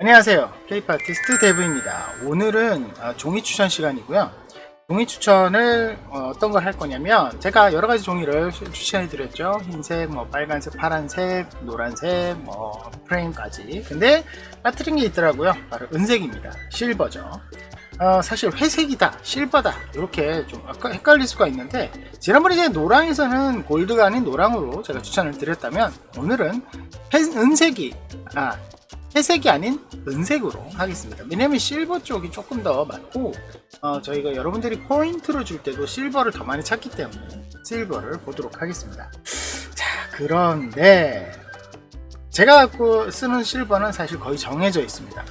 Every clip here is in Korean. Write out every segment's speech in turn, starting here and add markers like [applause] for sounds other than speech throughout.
안녕하세요. 케이프 아티스트 데브입니다. 오늘은 아, 종이 추천 시간이고요. 종이 추천을 어, 떤 걸 할 거냐면 제가 여러 가지 종이를 추- 추천해 드렸죠. 흰색, 뭐 빨간색, 파란색, 노란색, 뭐 프레임까지. 근데 빠뜨린 게 있더라고요. 바로 은색입니다. 실버죠. 어, 사실 회색이다, 실버다 이렇게 좀 헷갈릴 수가 있는데 지난번에 이제 노랑에서는 골드가 아닌 노랑으로 제가 추천을 드렸다면 오늘은 회- 은색이 아 회색이 아닌 은색으로 하겠습니다. 왜냐면 실버 쪽이 조금 더 많고 어, 저희가 여러분들이 포인트로 줄 때도 실버를 더 많이 찾기 때문에 실버를 보도록 하겠습니다. 자 그런데 제가 갖고 쓰는 실버는 사실 거의 정해져 있습니다.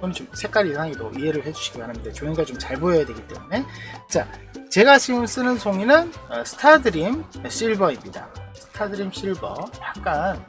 좀 색깔 이상해도 이해를 해주시기 바랍니다. 종이가 좀 잘 보여야 되기 때문에 자 제가 지금 쓰는 송이는 어, 스타드림 실버입니다. 스타드림 실버 약간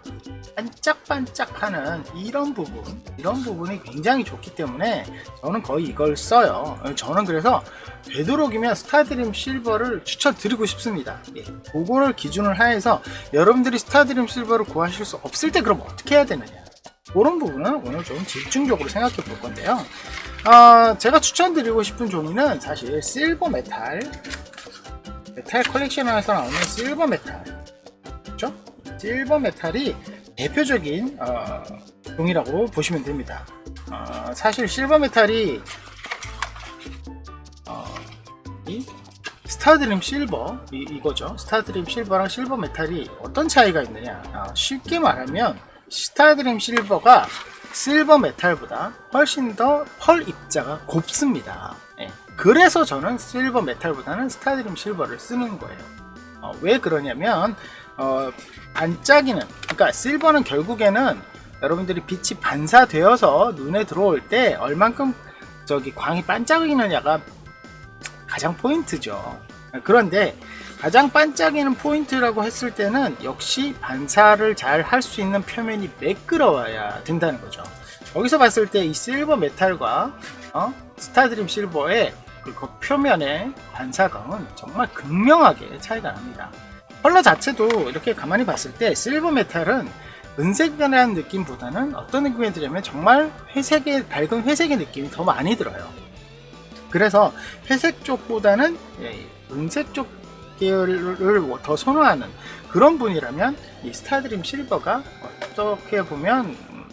반짝반짝하는 이런 부분 이런 부분이 굉장히 좋기 때문에 저는 거의 이걸 써요. 저는 그래서 되도록이면 스타드림 실버를 추천드리고 싶습니다. 예, 그거를 기준을 하여서 여러분들이 스타드림 실버를 구하실 수 없을 때 그럼 어떻게 해야 되느냐. 그런 부분은 오늘 좀 집중적으로 생각해 볼 건데요. 어, 제가 추천드리고 싶은 종이는 사실 실버 메탈 메탈 컬렉션에서 나오는 실버 메탈? 실버 메탈이 대표적인 어, 종이라고 보시면 됩니다. 어, 사실 실버 메탈이 어, 이 스타드림 실버 이, 이거죠. 스타드림 실버랑 실버 메탈이 어떤 차이가 있느냐? 아, 쉽게 말하면 스타드림 실버가 실버 메탈보다 훨씬 더 펄 입자가 곱습니다. 예. 그래서 저는 실버 메탈보다는 스타드림 실버를 쓰는 거예요. 어, 왜 그러냐면 어, 반짝이는 그러니까 실버는 결국에는 여러분들이 빛이 반사되어서 눈에 들어올 때 얼만큼 저기 광이 반짝이느냐가 가장 포인트죠. 그런데 가장 반짝이는 포인트라고 했을 때는 역시 반사를 잘 할 수 있는 표면이 매끄러워야 된다는 거죠. 여기서 봤을 때 이 실버 메탈과 어? 스타드림 실버의 그 표면의 반사감은 정말 극명하게 차이가 납니다. 컬러 자체도 이렇게 가만히 봤을 때 실버 메탈은 은색이라는 느낌보다는 어떤 느낌이 들냐면 정말 회색의 밝은 회색의 느낌이 더 많이 들어요. 그래서 회색 쪽보다는 예, 은색 쪽 계열을 더 선호하는 그런 분이라면 이 스타드림 실버가 어떻게 보면 음,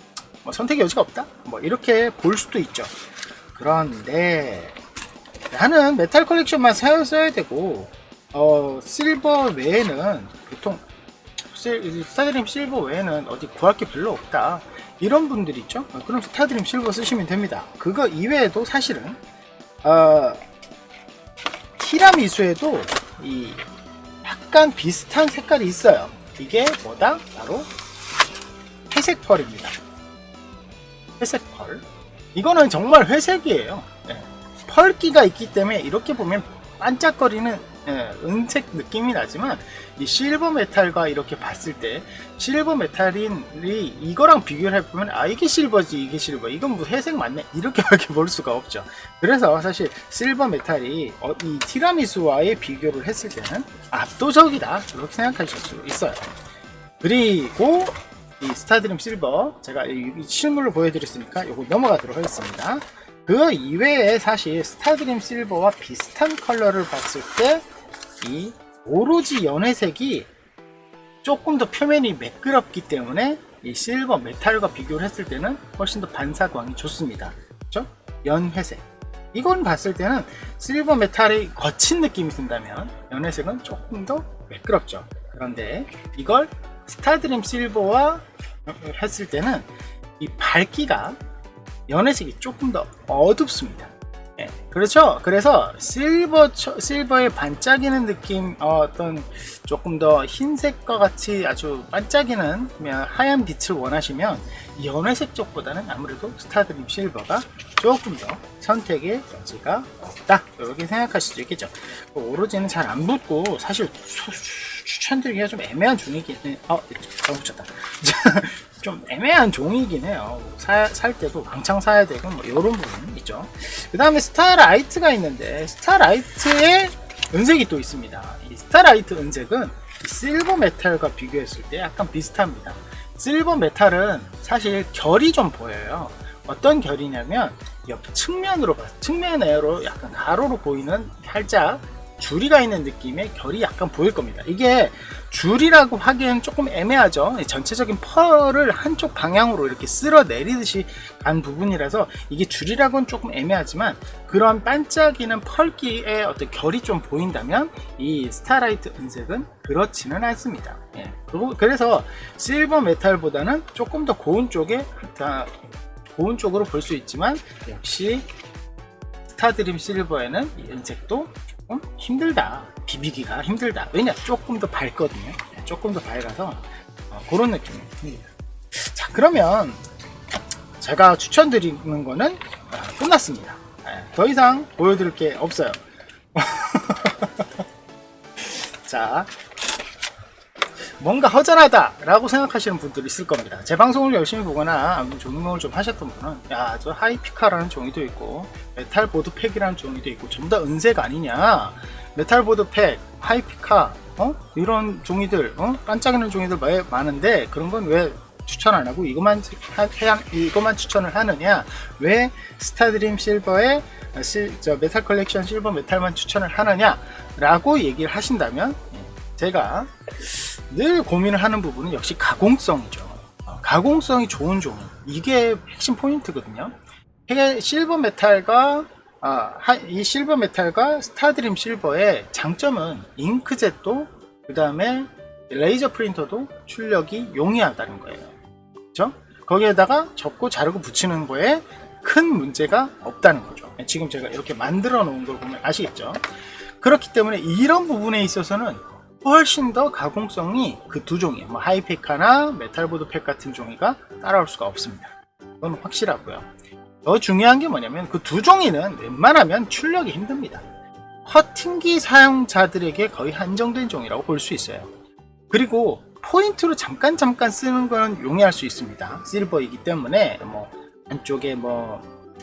뭐 선택의 여지가 없다. 뭐 이렇게 볼 수도 있죠. 그런데 나는 메탈 컬렉션만 사야 되고 어 실버 외에는 보통 실- 스타드림 실버 외에는 어디 구할 게 별로 없다. 이런 분들 있죠? 어, 그럼 스타드림 실버 쓰시면 됩니다. 그거 이외에도 사실은 어 티라미수에도 이 약간 비슷한 색깔이 있어요. 이게 뭐다? 바로 회색 펄입니다. 회색 펄. 이거는 정말 회색이에요. 네. 펄기가 있기 때문에 이렇게 보면 반짝거리는 예, 은색 느낌이 나지만 이 실버 메탈과 이렇게 봤을 때 실버 메탈이 이거랑 비교를 해보면 아 이게 실버지 이게 실버. 이건 뭐 회색 맞네. 이렇게밖에 [laughs] 볼 수가 없죠. 그래서 사실 실버 메탈이 어, 이 티라미수와의 비교를 했을 때는 압도적이다. 이렇게 생각하실 수 있어요. 그리고 이 스타드림 실버 제가 이, 이 실물로 보여드렸으니까 이거 넘어가도록 하겠습니다 그 이외에 사실 스타드림 실버와 비슷한 컬러를 봤을 때 이 오로지 연회색이 조금 더 표면이 매끄럽기 때문에 이 실버 메탈과 비교를 했을 때는 훨씬 더 반사광이 좋습니다. 그렇죠? 연회색. 이건 봤을 때는 실버 메탈이 거친 느낌이 든다면 연회색은 조금 더 매끄럽죠. 그런데 이걸 스타드림 실버와 했을 때는 이 밝기가 연회색이 조금 더 어둡습니다. 예, 그렇죠. 그래서 실버 실버의 반짝이는 느낌, 어, 떤 조금 더 흰색과 같이 아주 반짝이는 하얀 빛을 원하시면 이 연회색 쪽보다는 아무래도 스타드림 실버가 조금 더 선택의 여지가 없다. 이렇게 생각하실 수 있겠죠. 그 오로지는 잘 안 붙고 사실 추- 추- 추천드리기가 좀 애매한 중이긴 해. 어, 잘못 붙였다. [laughs] 좀 애매한 종이긴 해요. 사, 살 때도 왕창 사야 되고 뭐 이런 부분 있죠. 그 다음에 스타라이트가 있는데 스타라이트의 은색이 또 있습니다. 이 스타라이트 은색은 이 실버 메탈과 비교했을 때 약간 비슷합니다. 실버 메탈은 사실 결이 좀 보여요. 어떤 결이냐면 옆 측면으로 봐, 측면으로 약간 가로로 보이는 살짝 줄이가 있는 느낌의 결이 약간 보일 겁니다. 이게 줄이라고 하기엔 조금 애매하죠. 이 전체적인 펄을 한쪽 방향으로 이렇게 쓸어 내리듯이 간 부분이라서 이게 줄이라고는 조금 애매하지만 그런 반짝이는 펄기의 어떤 결이 좀 보인다면 이 스타라이트 은색은 그렇지는 않습니다. 예. 그리고 그래서 실버 메탈보다는 조금 더 고운 쪽에 다 고운 쪽으로 볼 수 있지만 역시 스타드림 실버에는 이 은색도 조금 힘들다. 비비기가 힘들다. 왜냐? 조금 더 밝거든요. 네, 조금 더 밝아서 어, 그런 느낌이 듭니다. 자, 그러면 제가 추천드리는 거는 아, 끝났습니다. 네, 더 이상 보여드릴 게 없어요. [laughs] 자, 뭔가 허전하다라고 생각하시는 분들이 있을 겁니다. 제 방송을 열심히 보거나 종목을 좀 하셨던 분은 야, 저 하이피카라는 종이도 있고 메탈 보드 팩이라는 종이도 있고 전부 다 은색 아니냐? 메탈 보드 팩, 하이피카, 어? 이런 종이들, 어? 반짝이는 종이들 마- 많은데 그런 건 왜 추천 안 하고 이것만 이것만 추천을 하느냐? 왜 스타드림 실버에 아, 실, 저 메탈 컬렉션 실버 메탈만 추천을 하느냐라고 얘기를 하신다면 제가 늘 고민을 하는 부분은 역시 가공성이죠. 어, 가공성이 좋은 종이 이게 핵심 포인트거든요. 실버 메탈과 아, 하- 이 실버 메탈과 스타드림 실버의 장점은 잉크젯도 그 다음에 레이저 프린터도 출력이 용이하다는 거예요. 그렇죠? 거기에다가 접고 자르고 붙이는 거에 큰 문제가 없다는 거죠. 지금 제가 이렇게 만들어 놓은 걸 보면 아시겠죠? 그렇기 때문에 이런 부분에 있어서는 훨씬 더 가공성이 그 두 종이, 뭐 하이페카나 메탈보드 팩 같은 종이가 따라올 수가 없습니다. 그건 확실하고요. 더 중요한 게 뭐냐면 그 두 종이는 웬만하면 출력이 힘듭니다. 커팅기 사용자들에게 거의 한정된 종이라고 볼 수 있어요. 그리고 포인트로 잠깐 잠깐 쓰는 건 용이할 수 있습니다. 실버이기 때문에 뭐 안쪽에 뭐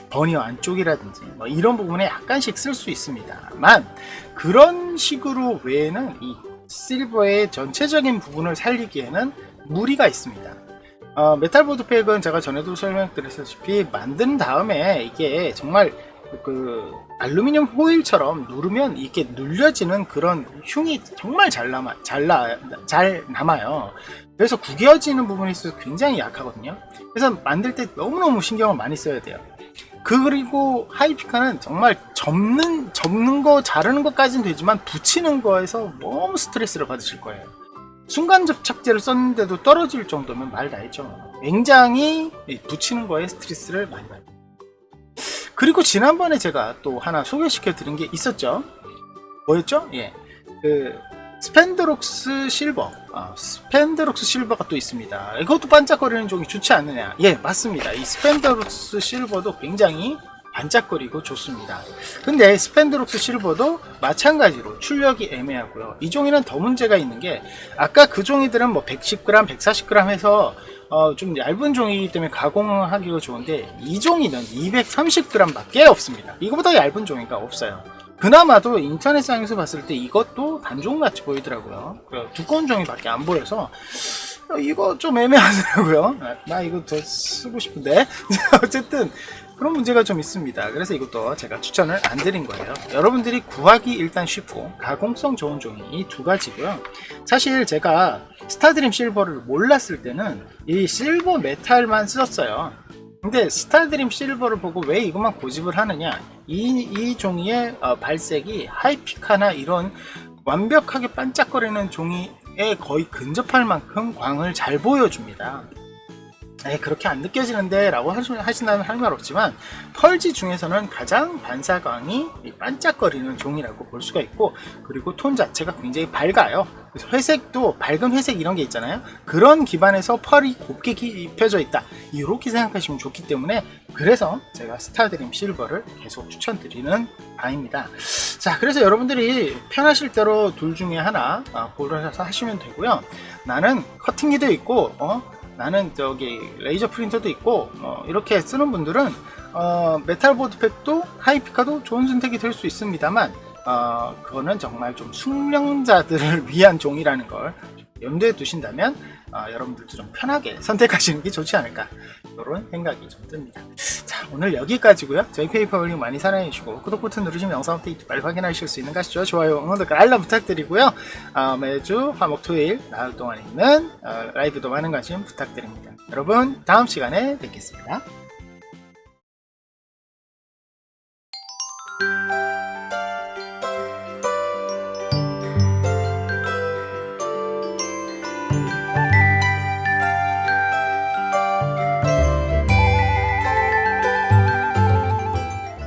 버니어 안쪽이라든지 뭐 이런 부분에 약간씩 쓸 수 있습니다만 그런 식으로 외에는 이 실버의 전체적인 부분을 살리기에는 무리가 있습니다. 어, 메탈 보드 팩은 제가 전에도 설명드렸다시피 만든 다음에 이게 정말 그 알루미늄 호일처럼 누르면 이게 눌려지는 그런 흉이 정말 잘 남아 잘, 나, 잘 남아요. 그래서 구겨지는 부분이 있어서 굉장히 약하거든요. 그래서 만들 때 너무너무 신경을 많이 써야 돼요. 그 그리고 하이피카는 정말 접는 접는 거 자르는 것까지는 되지만 붙이는 거에서 너무 스트레스를 받으실 거예요. 순간 접착제를 썼는데도 떨어질 정도면 말 다했죠. 굉장히 이 붙이는 거에 스트레스를 많이 받아요. 그리고 지난번에 제가 또 하나 소개시켜 드린 게 있었죠. 뭐였죠? 예. 그 스펜드록스 실버. 아, 스펜드록스 실버가 또 있습니다. 이것도 반짝거리는 종이 좋지 않느냐? 예, 맞습니다. 이 스펜드록스 실버도 굉장히 반짝거리고 좋습니다. 근데 스펜드록스 실버도 마찬가지로 출력이 애매하고요. 이 종이는 더 문제가 있는 게 아까 그 종이들은 뭐 110g, 140g 해서 어, 좀 얇은 종이기 때문에 가공하기가 좋은데 이 종이는 230g 밖에 없습니다. 이거보다 얇은 종이가 없어요. 그나마도 인터넷 상에서 봤을 때 이것도 단종 같이 보이더라고요. 그 두꺼운 종이밖에 안 보여서 어, 이거 좀 애매하더라고요. 아, 나 이거 더 쓰고 싶은데 [laughs] 어쨌든 그런 문제가 좀 있습니다. 그래서 이것도 제가 추천을 안 드린 거예요. 여러분들이 구하기 일단 쉽고 가공성 좋은 종이 이 두 가지고요. 사실 제가 스타드림 실버를 몰랐을 때는 이 실버 메탈만 썼어요. 근데 스타드림 실버를 보고 왜 이것만 고집을 하느냐? 이, 이 종이의 어, 발색이 하이피카나 이런 완벽하게 반짝거리는 종이에 거의 근접할 만큼 광을 잘 보여줍니다. 에 그렇게 안 느껴지는데 라고 하신다면 할 말 없지만 펄지 중에서는 가장 반사광이 이 반짝거리는 종이라고 볼 수가 있고 그리고 톤 자체가 굉장히 밝아요. 그래서 회색도 밝은 회색 이런 게 있잖아요. 그런 기반에서 펄이 곱게 기- 입혀져 있다. 이렇게 생각하시면 좋기 때문에 그래서 제가 스타드림 실버를 계속 추천드리는 바입니다. 자 그래서 여러분들이 편하실 대로 둘 중에 하나 아, 고르셔서 하시면 되고요. 나는 커팅기도 있고 어 나는 저기 레이저 프린터도 있고 뭐 이렇게 쓰는 분들은 어, 메탈 보드 팩도 하이피카도 좋은 선택이 될 수 있습니다만 어, 그거는 정말 좀 숙련자들을 [laughs] 위한 종이라는 걸 염두에 두신다면 어, 여러분들도 좀 편하게 선택하시는 게 좋지 않을까 이런 생각이 좀 듭니다. 자 오늘 여기까지고요. 저희 페이퍼블링 많이 사랑해주시고 구독 버튼 누르시면 영상 업데이트 빨리 확인하실 수 있는 것이죠. 좋아요, 응원도 알람 부탁드리고요. 어, 매주 화목 토요일 나흘 동안 있는 어, 라이브도 많은 관심 부탁드립니다. 여러분 다음 시간에 뵙겠습니다.